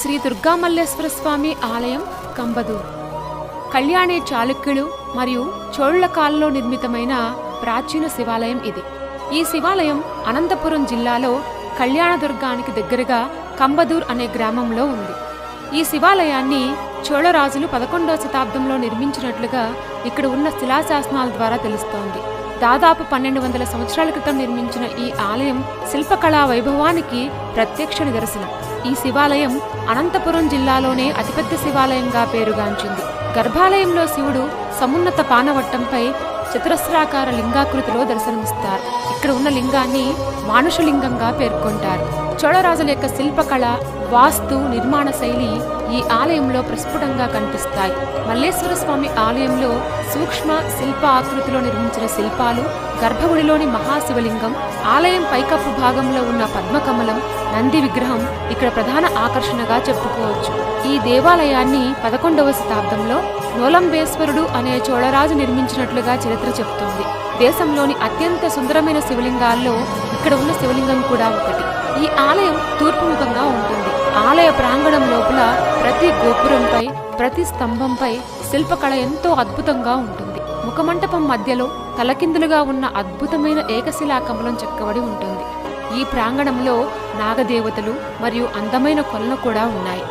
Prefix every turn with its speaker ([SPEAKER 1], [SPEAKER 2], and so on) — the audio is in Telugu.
[SPEAKER 1] శ్రీ దుర్గామల్లేశ్వర స్వామి ఆలయం కంబదూర్. కళ్యాణి చాళుక్యులు మరియు చోళ్ళ కాలంలో నిర్మితమైన ప్రాచీన శివాలయం ఇది. ఈ శివాలయం అనంతపురం జిల్లాలో కళ్యాణదుర్గానికి దగ్గరగా కంబదూర్ అనే గ్రామంలో ఉంది. ఈ శివాలయాన్ని చోళరాజులు పదకొండవ శతాబ్దంలో నిర్మించినట్లుగా ఇక్కడ ఉన్న శిలాశాసనాల ద్వారా తెలుస్తోంది. దాదాపు పన్నెండు వందల సంవత్సరాల క్రితం నిర్మించిన ఈ ఆలయం శిల్పకళా వైభవానికి ప్రత్యక్ష నిదర్శనం. ఈ శివాలయం అనంతపురం జిల్లాలోనే అతిపెద్ద శివాలయంగా పేరుగాంచింది. గర్భాలయంలో శివుడు సమున్నత పానవట్టంపై చతురస్రాకార లింగాకృతిలో దర్శనమిస్తారు. ఇక్కడ ఉన్న లింగాన్ని మానుషలింగంగా పేర్కొంటారు. చోళరాజుల యొక్క శిల్పకళ వాస్తు నిర్మాణ శైలి ఈ ఆలయంలో ప్రస్ఫుటంగా కనిపిస్తాయి. మల్లేశ్వర స్వామి ఆలయంలో సూక్ష్మ శిల్ప ఆకృతిలో నిర్మించిన శిల్పాలు గర్భగుడిలోని మహాశివలింగం ఆలయం పైకప్పు భాగంలో ఉన్న పద్మకమలం నంది విగ్రహం ఇక్కడ ప్రధాన ఆకర్షణగా చెప్పుకోవచ్చు. ఈ దేవాలయాన్ని పదకొండవ శతాబ్దంలో నోలంబేశ్వరుడు అనే చోళరాజు నిర్మించినట్లుగా చరిత్ర చెబుతోంది. దేశంలోని అత్యంత సుందరమైన శివలింగాల్లో ఇక్కడ ఉన్న శివలింగం కూడా ఒకటి. ఈ ఆలయం తూర్పుముఖంగా ఉంటుంది. ఆలయ ప్రాంగణం లోపల ప్రతి గోపురంపై ప్రతి స్తంభంపై శిల్పకళ ఎంతో అద్భుతంగా ఉంటుంది. ముఖమంటపం మధ్యలో తలకిందులుగా ఉన్న అద్భుతమైన ఏకశిలా కమలం చెక్కబడి ఉంటుంది. ఈ ప్రాంగణంలో నాగదేవతలు మరియు అందమైన కొలను కూడా ఉన్నాయి.